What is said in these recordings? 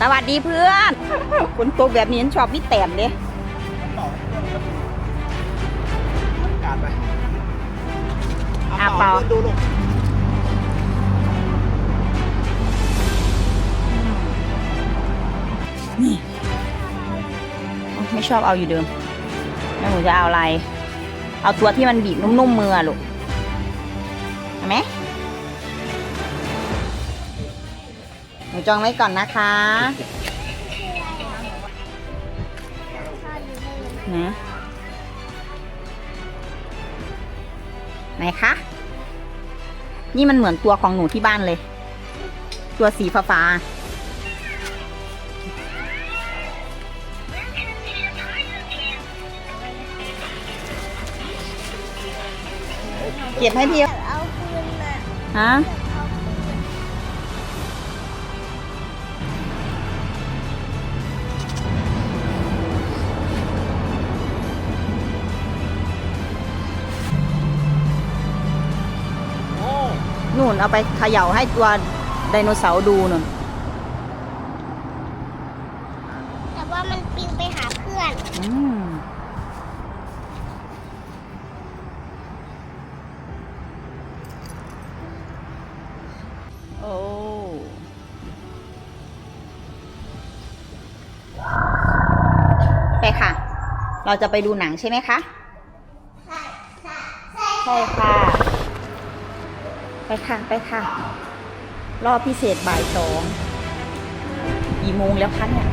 สวัสดีเพื่อนฝนตกแบบนี้ฉันชอบวิแตนเด้ต่อให้เพื่อนก็ดูการไปอะเปล่าพื่อนดูลูกนี่ไม่ชอบเอาอยู่เดิมแม่หนูจะเอาอะไร เอาตัวที่มันบีบนุ่มๆมืออะลูกเห็นไหม นูจองไว้ก่อนนะคะนะไหนคะ นี่มันเหมือนตัวของหนูที่บ้านเลย ตัวสีฟ้าๆเก็บให้พี่ เอาคืนมาฮะ นู่นเอาไปเขย่าให้ตัวไดโนเสาร์ดูนู่นแต่ว่ามันปิวไปหาเพื่อนอืมโอ้ไปค่ะ เราจะไปดูหนังใช่ไหมคะ ใช่ใช่ใช่ใช่ค่ะ ไปค่ะ ไปค่ะ รอบพิเศษบ่ายสองกี่โมงแล้วคะเนี่ย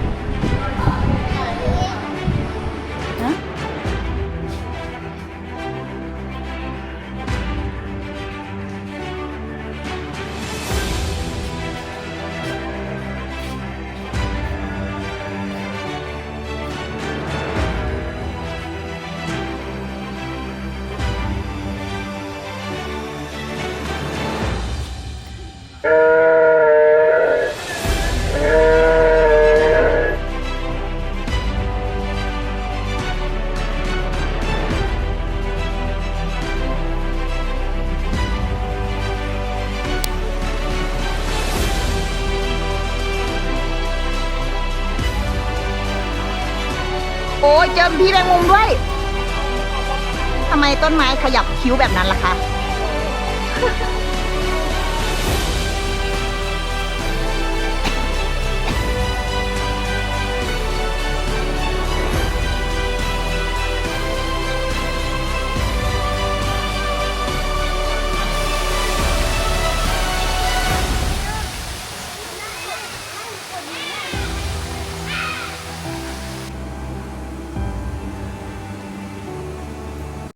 โอ้ยเจอพี่แมงมุมด้วยทำไมต้นไม้ขยับคิ้วแบบนั้นล่ะคะ